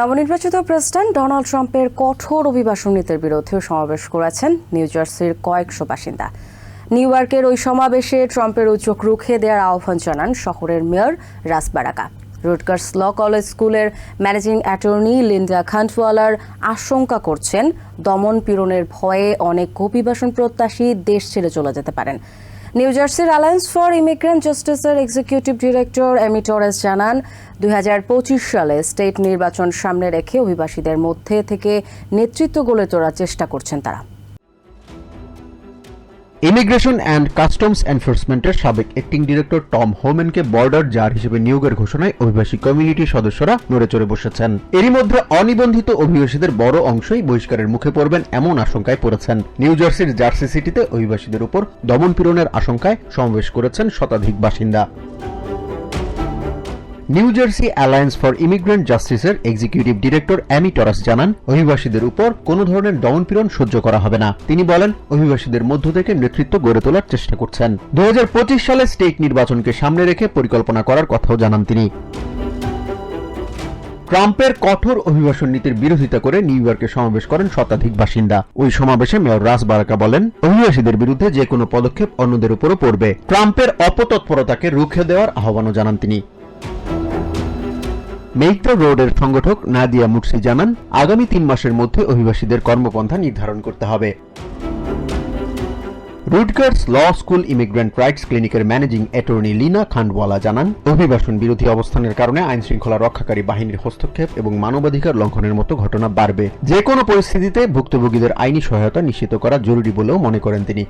নবনির্বাচিত president Donald ট্রাম্পের কঠোর অভিবাসন নীতির বিরুদ্ধে সমাবেশ করেছেন নিউ জার্সির কয়েকশো বাসিন্দা। নিউ ইয়র্কের ওই সমাবেশে ট্রাম্পের উদ্যোগ রুখে দেওয়ার আহ্বান জানান শহরের mayor Ras Baraka. Rutgers law college স্কুলের ম্যানেজিং অ্যাটর্নি লিন্ডা খান্টওয়ালার আশঙ্কা করছেন, দমন পীড়নের ভয়ে অনেক অভিবাসন প্রত্যাশী দেশ ছেড়ে চলে যেতে পারেন। নিউ জার্সির অ্যালায়েন্স ফর ইমিগ্রেন্ট জাস্টিসের এক্সিকিউটিভ ডিরেক্টর এমি টরেস জানান, দুই হাজার পঁচিশ সালে স্টেট নির্বাচন সামনে রেখে অভিবাসীদের মধ্যে থেকে নেতৃত্ব গড়ে তোলার চেষ্টা করছেন তারা। ইমিগ্রেশন অ্যান্ড কাস্টমস এনফোর্সমেন্টের সাবেক অ্যাক্টিং ডিরেক্টর টম হোমেনকে বর্ডার জার হিসেবে নিয়োগের ঘোষণায় অভিবাসী কমিউনিটির সদস্যরা নড়ে চড়ে বসেছেন। এরই মধ্যে অনিবন্ধিত অভিবাসীদের বড় অংশই বহিষ্কারের মুখে পড়বেন এমন আশঙ্কায় পড়েছেন। নিউ জার্সির জার্সি সিটিতে অভিবাসীদের উপর দমনপীড়নের আশঙ্কায় সমাবেশ করেছেন শতাধিক বাসিন্দা। New Jersey alliance for immigrant জাস্টিসের এক্সিকিউটিভ ডিরেক্টর অ্যামি টরাস জানান, অভিবাসীদের উপর কোনো ধরনের দমনপীড়ন সহ্য করা হবে না। তিনি বলেন, অভিবাসীদের মধ্য থেকে নেতৃত্ব গড়ে তোলার চেষ্টা করছেন। দু সালে স্টেট নির্বাচনকে সামনে রেখে পরিকল্পনা করার কথাও জানান তিনি। ট্রাম্পের কঠোর অভিবাসন নীতির বিরোধিতা করে নিউ ইয়র্কে সমাবেশ করেন শতাধিক বাসিন্দা। ওই সমাবেশে মেয়র রাস বারাকা বলেন, অভিবাসীদের বিরুদ্ধে যে কোনো পদক্ষেপ অন্যদের উপরও পড়বে। ট্রাম্পের অপতৎপরতাকে রুখে দেওয়ার আহ্বানও জানান তিনি। মেইত্র রোডের সংগঠক নাদিয়া মুটসি জানান, আগামী তিন মাসের মধ্যে অভিবাসীদের কর্মপন্থা নির্ধারণ করতে হবে। Rutgers law school immigrant rights ক্লিনিকের ম্যানেজিং অ্যাটর্নি লিনা খান্ডওয়ালা জানান, অভিবাসন বিরোধী অবস্থানের কারণে আইন শৃঙ্খলা রক্ষাকারী বাহিনীর হস্তক্ষেপ এবং মানবাধিকার লঙ্ঘনের মতো ঘটনা বাড়বে। যে কোনো পরিস্থিতিতে ভুক্তভোগীদের আইনি সহায়তা নিশ্চিত করা জরুরি বলেও মনে করেন তিনি।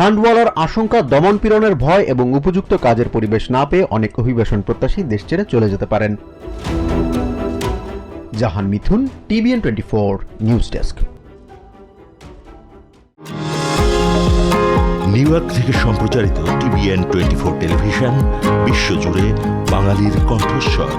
খান্ডওয়ালার আশঙ্কা দমন দমনপীড়নের ভয় এবং উপযুক্ত কাজের পরিবেশ না পেয়ে অনেক অভিবাসন প্রত্যাশী দেশ ছেড়ে চলে যেতে পারেন। Jahan Mithun, TVN twenty four, news desk. New York থেকে সম্প্রচারিত টিভিএন টোয়েন্টি ফোর টেলিভিশন বিশ্বজুড়ে বাঙালির কণ্ঠস্বর।